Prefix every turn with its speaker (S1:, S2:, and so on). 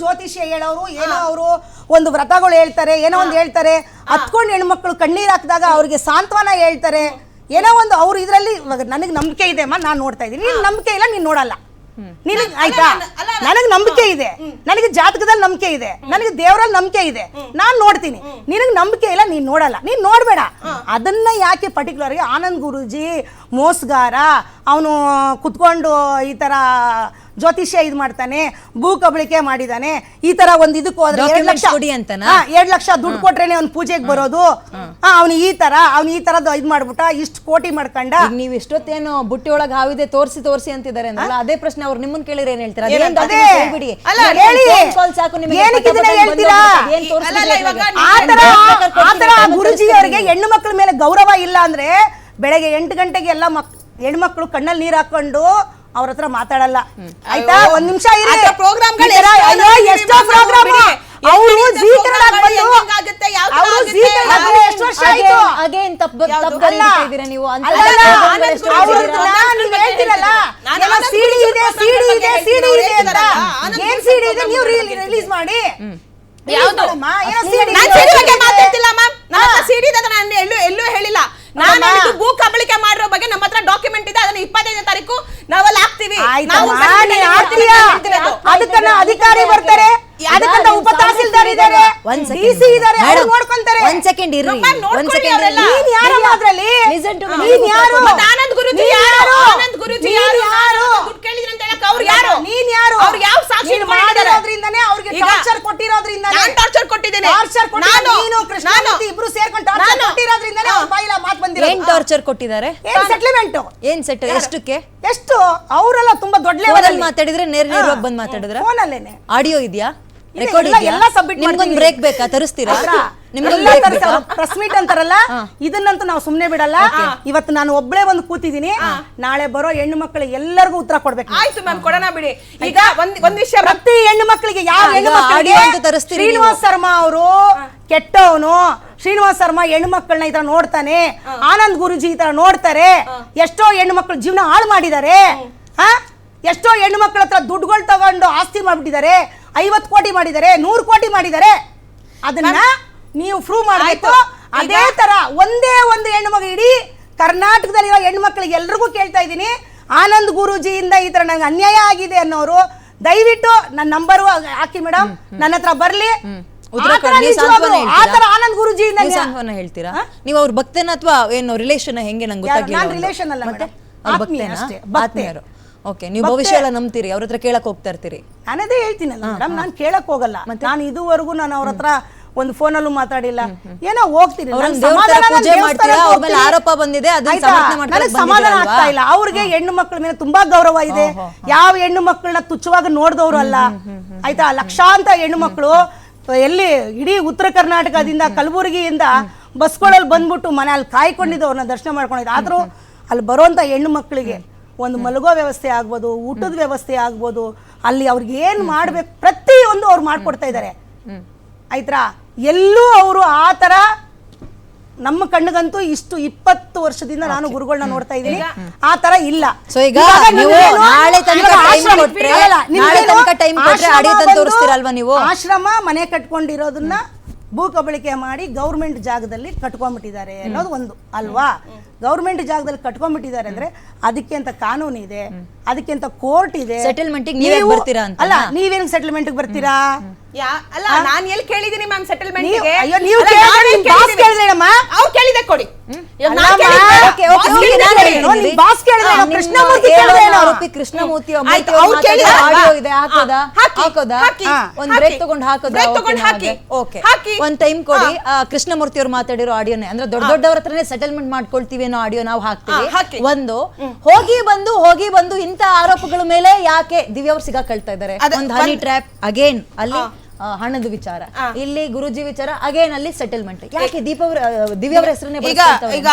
S1: ಜ್ಯೋತಿಷ್ಯ ಹೇಳೋರು ಏನೋ ಅವರು ಒಂದು ವ್ರತಗಳು ಹೇಳ್ತಾರೆ ಏನೋ ಒಂದು ಹೇಳ್ತಾರೆ ಹತ್ಕೊಂಡು ಹೆಣ್ಮಕ್ಳು ಕಣ್ಣೀರ್ ಹಾಕಿದಾಗ ಅವ್ರಿಗೆ ಸಾಂತ್ವನ ಹೇಳ್ತಾರೆ ಏನೋ ಒಂದು ಅವ್ರು ಇದರಲ್ಲಿ ನನಗೆ ನಂಬಿಕೆ ಇದೆ ಅಮ್ಮ ನಾನು ನೋಡ್ತಾ ಇದ್ದೀನಿ. ನೀನ್ ನಂಬಿಕೆ ಇಲ್ಲ ನೀನ್ ನೋಡಲ್ಲ. ನಿನಗೆ ಆಯ್ತಾ? ನನಗೆ ನಂಬಿಕೆ ಇದೆ. ನನಗೆ ಜಾತಕದಲ್ಲಿ ನಂಬಿಕೆ ಇದೆ. ನನಗೆ ದೇವರಲ್ಲಿ ನಂಬಿಕೆ ಇದೆ. ನಾನ್ ನೋಡ್ತೀನಿ. ನಿನಗೆ ನಂಬಿಕೆ ಇಲ್ಲ ನೀನ್ ನೋಡಲ್ಲ. ನೀನ್ ನೋಡ್ಬೇಡ. ಅದನ್ನ ಯಾಕೆ ಪರ್ಟಿಕ್ಯುಲರ್ ಆಗಿ ಆನಂದ್ ಗುರುಜಿ ಮೋಸ್ಗಾರ ಅವನು ಕುತ್ಕೊಂಡು ಈ ತರ ಜ್ಯೋತಿಷ್ಯ ಇದು ಮಾಡ್ತಾನೆ ಭೂ ಕಬಳಿಕೆ ಮಾಡಿದಾನೆ ಈ ತರ ಒಂದ್ ಇದಕ್ಕೆ ಹೋದ್ರೆ ಎರಡ್
S2: Documents
S1: ಲಕ್ಷ
S2: ಕೊಡಿ ಅಂತನಾ?
S1: ಹಾ, ಎರಡ್ ಲಕ್ಷ ದುಡ್ಡು ಕೊಟ್ರೇನೆ ಅವ್ನ್ ಪೂಜೆಗೆ ಬರೋದು. ಅವ್ನು ಈ ತರ ಅವ್ನು ಈ ತರದ್ದು ಇದ್ ಮಾಡ್ಬಿಟ್ಟ ಇಷ್ಟು ಕೋಟಿ ಮಾಡ್ಕೊಂಡ
S2: ಈಗ ನೀವು ಇಷ್ಟೊತ್ತೇನು ಬುಟ್ಟಿ ಒಳಗೆ ಹಾವಿದೆ ತೋರಿಸಿ ತೋರಿಸಿ ಅಂತಿದ್ದಾರೆ ಅಂದ್ರಲ್ಲ ಅದೇ ಪ್ರಶ್ನೆ ಅವ್ರು ನಿಮ್ಮನ್ನ ಕೇಳಿದ್ರೆ ಏನ್ ಹೇಳ್ತೀರಾ? ಅದೇನ್
S1: ಅದೇ
S2: documents ಹೇಳ್ಬಿಡಿ.
S1: ಅಲ್ಲ
S2: ಈಗ
S1: ಹೇಳಿ.
S2: phone call ಸಾಕು ನಿಮಗೆ
S1: ಏನಕ್ಕೆ ಇದನ್ನ
S2: ಪಟ ಪಟ ಬಂದು
S1: ಹೇಳ್ತೀರಾ?
S2: ಅದೇನ್ ತೋರಿಸ್ಬಿಡಿ
S3: ಅಲ್ಲ, ಇವಾಗ
S2: ಅದ್ರಾಗೆ.
S1: ಆ ತರ ಆ ತರ
S2: ಕೊಡ್ತೀನಿ,
S1: ಗುರುಜಿ ಅವರಿಗೆ ಹೆಣ್ಣು ಮಕ್ಕಳ ಮೇಲೆ ಗೌರವ ಇಲ್ಲ ಅಂದ್ರೆ ಬೆಳಗ್ಗೆ ಎಂಟು ಗಂಟೆಗೆ ಎಲ್ಲ ಮಕ್ ಹೆಣ್ಮಕ್ಳು ಕಣ್ಣಲ್ಲಿ ನೀರ್ ಹಾಕೊಂಡು ಅವ್ರ ಹತ್ರ ಮಾತಾಡಲ್ಲ ಆಯ್ತಾ? ಒಂದ್ ನಿಮಿಷ ಇರಿ.
S3: ಪ್ರೋಗ್ರಾಮ್ ಪ್ರೋಗ್ರಾಮ್ಗಳು ಎಷ್ಟೋ
S1: ಪ್ರೋಗ್ರಾಮ್. ಅವರು ಜೀ ಬಂದು ಅವರು ಜೀ
S3: ಆಗುತ್ತೆ,
S1: ಎಷ್ಟು ವರ್ಷ ಆಯ್ತು?
S2: ಅಗೇನ್ ತಪ್ಪು? ತಪ್ಪು ನೀವು? ಅಂತ
S1: ಅಲ್ಲ, ಅಲ್ಲ,
S2: ಪ್ರೋಗ್ರಾಮ್ಗಳು
S3: ಆನಂದ್
S2: ಎಷ್ಟೋ
S3: ಗುರೂಜಿ
S2: ಮಾಡಿದ್ದೀರಾ?
S1: ಅವ್ರನ್ನ ನೀವ್ ಹೇಳ್ತಿರಲ್ಲ
S3: ನಾನು
S1: ಎಲ್ಲ
S3: ಆನಂದ್
S1: ಸಿಡಿ
S3: ಗುರೂಜಿ
S1: ಇದೆ
S3: program
S1: ಸಿಡಿ
S3: ಬಗ್ಗೆ
S1: ಇದೆ
S3: ಹೇಳ್ತೀನಿ,
S1: ಸಿಡಿ
S3: ಅವ್ರು
S1: ಇದೆ ಅಂತ
S3: ಹೇಳ್ತಾರಲ್ಲ, ಆನಂದ್
S1: ಏನ್
S3: ಗುರೂಜಿ
S1: ಸಿಡಿ ಇದೆ
S3: program
S1: ನೀವು
S3: ಬಗ್ಗೆ
S1: ರಿಲೀಸ್ ಮಾಡಿ
S3: ಯಾವ್ದು?
S1: ಅಮ್ಮ, ಏನೋ
S2: ಅಶ್ಲೀಲ
S1: ಸಿಡಿ
S3: ನಾನ್
S1: ಇದೆ,
S3: ಸಿಡಿ ಬಗ್ಗೆ
S1: ಇದೆ.
S3: ಮಾತಾಡ್ತಿಲ್ಲ ಮ್ಯಾಮ್ ನನ್ನ ಹತ್ರ
S1: ಹಾ.
S3: ಸಿಡಿ ಇದೆ ಅಂತ ನಾನು ಎಲ್ಲೂ ಎಲ್ಲೂ ಹೇಳಿಲ್ಲ ನಾನು
S1: ಅಮ್ಮ.
S3: ಹೇಳಿದ್ದು ಭೂ ಕಬಳಿಕೆ ಮಾಡಿರೋ ಬಗ್ಗೆ ನಮ್ಮ ಹತ್ರ ಡಾಕ್ಯುಮೆಂಟ್ ಇದೆ ಅದನ್ನ ಇಪ್ಪತ್ತೈದನೇ ತಾರೀಕು ನಾವಲ್ಲಿ ಹಾಕ್ತಿವಿ
S1: ಆಯ್ತಮ್ಮ,
S3: ನಾವು
S1: ನೀನ್
S3: ಸರ್ಟಿಫಿಕೇಟ್
S1: ಹಾಕ್ತೀಯಾ?
S3: ಮಾಡ್ತೀವಿ ಅಂತ ಹೇಳ್ತಿರೋದು.
S1: ಅದಕ್ಕನ್ನ ಅಧಿಕಾರಿ ಬರ್ತಾರೆ. ಅದಕ್ಕಂತ ಉಪ ತಹಸೀಲ್ದಾರ್ ಅವ್ರು ನೋಡ್ಕೊಂತಾರೆ.
S2: ಒಂದ್ ಸೆಕೆಂಡ್ ಇರ್ರಿ. ಒಂದ್ ಸೆಕೆಂಡ್.
S1: ನೀನ್ ಅದ್ರಲ್ಲಿ ನೀನ್ ಯಾರು?
S3: ಆನಂದ್ ಗುರೂಜಿ ಯಾರು? ಆನಂದ್ ಗುರೂಜಿ ಯಾರು?
S1: ಯಾರು?
S3: ನಾನು ದುಡ್ಡು ಕೇಳಿದ್ರೆ ಅಂತ ಹೇಳಕ್ ಅವ್ರು ಯಾರು?
S1: ನೀನ್ ಯಾರು?
S3: ಅವ್ರು ಯಾವ ಸಾಕ್ಷಿ
S1: ಅವ್ರಿಗೆ ಟಾರ್ಚರ್ ಕೊಟ್ಟಿರೋದ್ರಿಂದ
S3: ನಾನು ಟಾರ್ಚರ್ ಕೊಟ್ಟಿದ್ದೇನೆ.
S1: ಟಾರ್ಚರ್
S3: ನಾನು
S1: ನೀನು ಕೃಷ್ಣಮೂರ್ತಿ
S2: ಏನ್ ಟಾರ್ಚರ್ ಕೊಟ್ಟಿದ್ದಾರೆ?
S1: ಏನ್ ಸೆಟ್ಲ್ಮೆಂಟ್
S2: ಏನ್ ಸೆಟ್ ಎಷ್ಟಕ್ಕೆ?
S1: ಎಷ್ಟು? ಅವರೆಲ್ಲ ತುಂಬಾ ದೊಡ್ಡ ಲೆವೆಲ್
S2: ಮಾತಾಡಿದ್ರೆ ನೇರ ನೇರವಾಗಿ ಬಂದ್ ಮಾತಾಡಿದ್ರೆ?
S1: ಫೋನಲ್ಲೇನೆ
S2: ಆಡಿಯೋ ಇದೆಯಾ? ರೆಕಾರ್ಡ್
S1: ಎಲ್ಲ- submit
S2: ನಿಮ್ಗೊಂದು ಬ್ರೇಕ್ ಬೇಕಾ? ತರಿಸ್ತೀರಾ?
S1: ಪ್ರೆಸ್ ಮೀಟ್ ಅಂತಾರಲ್ಲ ಇದನ್ನಂತೂ ನಾವು ಸುಮ್ನೆ ಬಿಡಲ್ಲ. ಇವತ್ತು ನಾನು ಒಬ್ಳೆ ಒಂದು ಕೂತಿದ್ದೀನಿ. ನಾಳೆ ಬರೋ ಹೆಣ್ಣು ಮಕ್ಕಳಿಗೆ ಎಲ್ಲರಿಗೂ ಉತ್ತರ ಕೊಡ್ಬೇಕು
S3: ಆಯ್ತು ಮ್ಯಾಮ್ ಕೊಡೋಣ ಬಿಡಿ. ಈಗ ಒಂದ್ ಒಂದ್ ವಿಷಯ
S1: ಪ್ರತಿ ಹೆಣ್ಣು ಮಕ್ಕಳಿಗೆ ಯಾವ ಹೆಣ್ಣು ಮಕ್ಕಳಿಗೆ ಶ್ರೀನಿವಾಸ್ ಶರ್ಮಾ ಅವರು ಕೆಟ್ಟವನು. ಶ್ರೀನಿವಾಸ್ ಶರ್ಮಾ ಹೆಣ್ಣು ಮಕ್ಕಳನ್ನ ಈ ತರ ನೋಡ್ತಾನೆ. ಆನಂದ್ ಗುರುಜಿ ಈ ತರ ನೋಡ್ತಾರೆ. ಎಷ್ಟೋ ಹೆಣ್ಣು ಮಕ್ಕಳು ಜೀವನ ಹಾಳು ಮಾಡಿದ್ದಾರೆ. ಹಾ. ಎಷ್ಟೋ ಹೆಣ್ಣು ಮಕ್ಕಳ ಹತ್ರ ದುಡ್ಡುಗಳು ತಗೊಂಡು ಆಸ್ತಿ ಮಾಡ್ಬಿಟ್ಟಿದ್ದಾರೆ. ಐವತ್ತು ಕೋಟಿ ಮಾಡಿದ್ದಾರೆ ನೂರು ಕೋಟಿ ಮಾಡಿದ್ದಾರೆ. ಅದನ್ನ ನೀವು ಪ್ರೂವ್ ಮಾಡಬೇಕು. ಅದೇ ತರ ಒಂದೇ ಒಂದು ಹೆಣ್ಣು ಮಗ ಇಡೀ ಕರ್ನಾಟಕದಲ್ಲಿರೋ ಹೆಣ್ಣು ಮಕ್ಕಳಿಗೆ ಎಲ್ರಿಗೂ ಕೇಳ್ತಾ ಇದ್ದೀನಿ. ಆನಂದ್ ಗುರೂಜಿಯಿಂದ ಈ ತರ ನಂಗೆ ಅನ್ಯಾಯ ಆಗಿದೆ ಅನ್ನೋರು ದಯವಿಟ್ಟು ನನ್ನ ನಂಬರ್ ಹಾಕಿ ಮೇಡಮ್ ನನ್ನ ಹತ್ರ ಬರ್ಲಿ? ಆನಂದ್ ಗುರುಜಿಯಿಂದ
S2: ನೀವು ಸಾಂತ್ವನ ಹೇಳ್ತೀರಾ? ನೀವು ಅವ್ರ ಭಕ್ತನ ಅಥವಾ ಏನು ರಿಲೇಷನ್ ಹೆಂಗೆ ನಂಗೆ? ಗೊತ್ತಾಗ್ಲಿಲ್ಲ
S1: ನಾನ್ ಅಲ್ಲ
S2: ಮತ್ತೆ? ಭಕ್ತನ. ಓಕೆ ನೀವು. ಭವಿಷ್ಯ ಎಲ್ಲ ನಂಬ್ತೀರಿ ಅವ್ರ ಹತ್ರ ಕೇಳಕ್ ಹೋಗ್ತಾ ಇರ್ತೀರಿ.
S1: ನಾನದೇ ಹೇಳ್ತೀನಲ್ಲ ಮೇಡಮ್ ನಾನು ಕೇಳಕ್ ಹೋಗಲ್ಲ. ನಾನು ಇದುವರೆಗೂ ನಾನು ಅವ್ರ ಹತ್ರ ಒಂದು ಫೋನಲ್ಲೂ ಮಾತಾಡಿಲ್ಲ. ಏನೋ ಹೋಗ್ತೀರಿ.
S2: ಆರೋಪ ಬಂದಿದೆ,
S1: ನನಗ್ ಸಮಾಧಾನ? ಆಗ್ತಾ ಇಲ್ಲ. ಅವ್ರಿಗೆ ಹೆಣ್ಣು ಮಕ್ಕಳ ಮೇಲೆ ತುಂಬಾ ಗೌರವ ಇದೆ. ಯಾವ ಹೆಣ್ಣು ಮಕ್ಕಳನ್ನ ತುಚ್ಛವಾಗಿ ನೋಡ್ದವ್ರು ಅಲ್ಲ. ಆಯ್ತಾ? ಲಕ್ಷಾಂತ ಹೆಣ್ಣು ಮಕ್ಕಳು ಎಲ್ಲಿ ಇಡೀ ಉತ್ತರ ಕರ್ನಾಟಕದಿಂದ ಕಲಬುರಗಿಯಿಂದ ಬಸ್ಗಳಲ್ಲಿ ಬಂದ್ಬಿಟ್ಟು ಮನೆ ಅಲ್ಲಿ ಕಾಯ್ಕೊಂಡಿದ್ದು ಅವ್ರನ್ನ ದರ್ಶನ ಮಾಡ್ಕೊಂಡಿದ್ದು ಆದ್ರೂ ಅಲ್ಲಿ ಬರುವಂತ ಹೆಣ್ಣು ಮಕ್ಕಳಿಗೆ ಒಂದು ಮಲಗೋ ವ್ಯವಸ್ಥೆ ಆಗ್ಬೋದು ಊಟದ ವ್ಯವಸ್ಥೆ ಆಗ್ಬೋದು ಅಲ್ಲಿ ಅವ್ರಿಗೆ ಏನ್ ಮಾಡ್ಬೇಕು ಪ್ರತಿಯೊಂದು ಅವ್ರು ಮಾಡ್ಕೊಡ್ತಾ ಇದ್ದಾರೆ ಆಯ್ತಾ ಎಲ್ಲೂ ಅವರು ಆ ತರ ನಮ್ಮ ಕಣ್ಣಿಗಂತೂ ಇಷ್ಟು ಇಪ್ಪತ್ತು ವರ್ಷದಿಂದ ನಾನು ಗುರುಗಳನ್ನ ನೋಡ್ತಾ ಇದ್ದೀನಿ. ಆ ತರ ಇಲ್ಲ.
S2: ಸೊ ಈಗ ನೀವು ನಾಳೆ ತನಕ
S1: ಆಶ್ರಮ-
S2: ಕೊಟ್ರೆ, ನಾಳೆ ತನಕ time ಕೊಟ್ರೆ
S1: ಆಶ್ರಮ
S2: ಅಡಿಗೆ ತಂದು ತೋರಿಸ್ತೀರಲ್ವಾ ನೀವು?
S1: ಆಶ್ರಮ ಮನೆ ಕಟ್ಕೊಂಡಿರೋದನ್ನ ಭೂ ಕಬಳಿಕೆ ಮಾಡಿ ಗೌರ್ಮೆಂಟ್ ಜಾಗದಲ್ಲಿ ಕಟ್ಕೊಂಡ್ಬಿಟ್ಟಿದ್ದಾರೆ ಅನ್ನೋದು ಒಂದು ಅಲ್ವಾ? ಗೌರ್ಮೆಂಟ್ ಜಾಗದಲ್ಲಿ ಕಟ್ಕೊಂಡ್ಬಿಟ್ಟಿದ್ದಾರೆ ಅಂದ್ರೆ ಅದಕ್ಕೆ ಅಂತ ಕಾನೂನು ಇದೆ ಅದಕ್ಕೆ ಅಂತ ಕೋರ್ಟ್ ಇದೆ.
S2: ಸೆಟಲ್ಮೆಂಟ್ಗೆ ನೀವೇ
S1: ನೀವು-
S2: ಬರ್ತೀರಾ ಅಂತನಾ?
S1: ಅಲ್ಲ ನೀವೇನ್ ಸೆಟಲ್ಮೆಂಟ್ ಬರ್ತೀರಾ?
S3: ಯಾ ಅಲ್ಲ ನಾನು ಎಲ್ಲಿ ಕೇಳಿದೀನಿ ಮ್ಯಾಮ್ ಸೆಟಲ್ಮೆಂಟ್ಗೆ?
S1: ಅಯ್ಯೋ, ನೀವು ಕೇಳಿದ್ರೆ
S3: ಕೊಡಿ.
S2: ಆರೋಪಿ ಕೃಷ್ಣಮೂರ್ತಿ
S3: ಅಲ್ವಾ?
S2: ಇದೆ ಹಾಕೋದಾ? ಹಾಕೋದಾ?
S3: ಹಾಕಿ,
S2: ಒಂದ್ ಬ್ರೇಕ್ ತಗೊಂಡ್ ಹಾಕೋದಾ. ಒಂದ್ ಟೈಮ್ ಕೊಡಿ. ಆ, ಕೃಷ್ಣಮೂರ್ತಿ ಅವ್ರು ಮಾತಾಡಿರೋ ಆಡಿಯೋನೇ. ಅಂದ್ರೆ ದೊಡ್ಡ ದೊಡ್ಡವ್ರ ಹತ್ರನೇ ಸೆಟಲ್ಮೆಂಟ್ ಮಾಡ್ಕೊಳ್ತೀವಿ ಅನ್ನೋ ಆಡಿಯೋ ನಾವು ಹಾಕ್ತೀವಿ.
S3: ಹಾಕಿ.
S2: ಒಂದು ಹೋಗಿ ಬಂದು ಹೋಗಿ ಬಂದು ಇಂತ ಆರೋಪಗಳ ಮೇಲೆ ಯಾಕೆ ದಿವ್ಯ ಅವ್ರು ಸಿಗಾಕೊಳ್ತಾ ಇದ್ದಾರೆ? ಒಂದ್ ಹನಿ ಟ್ರ್ಯಾಪ್ ಅಗೇನ್ ಅಲ್ಲಿ ಹಣದ ವಿಚಾರ. ಇಲ್ಲಿ ಗುರುಜಿ ವಿಚಾರ ಅಗೇನ್ ಅಲ್ಲಿ ಸೆಟಲ್ಮೆಂಟ್ ಯಾಕೆ ದೀಪ ದಿವ್ಯ ಅವರ ಹೆಸರನ್ನೇ
S3: ಈಗ ಈಗ?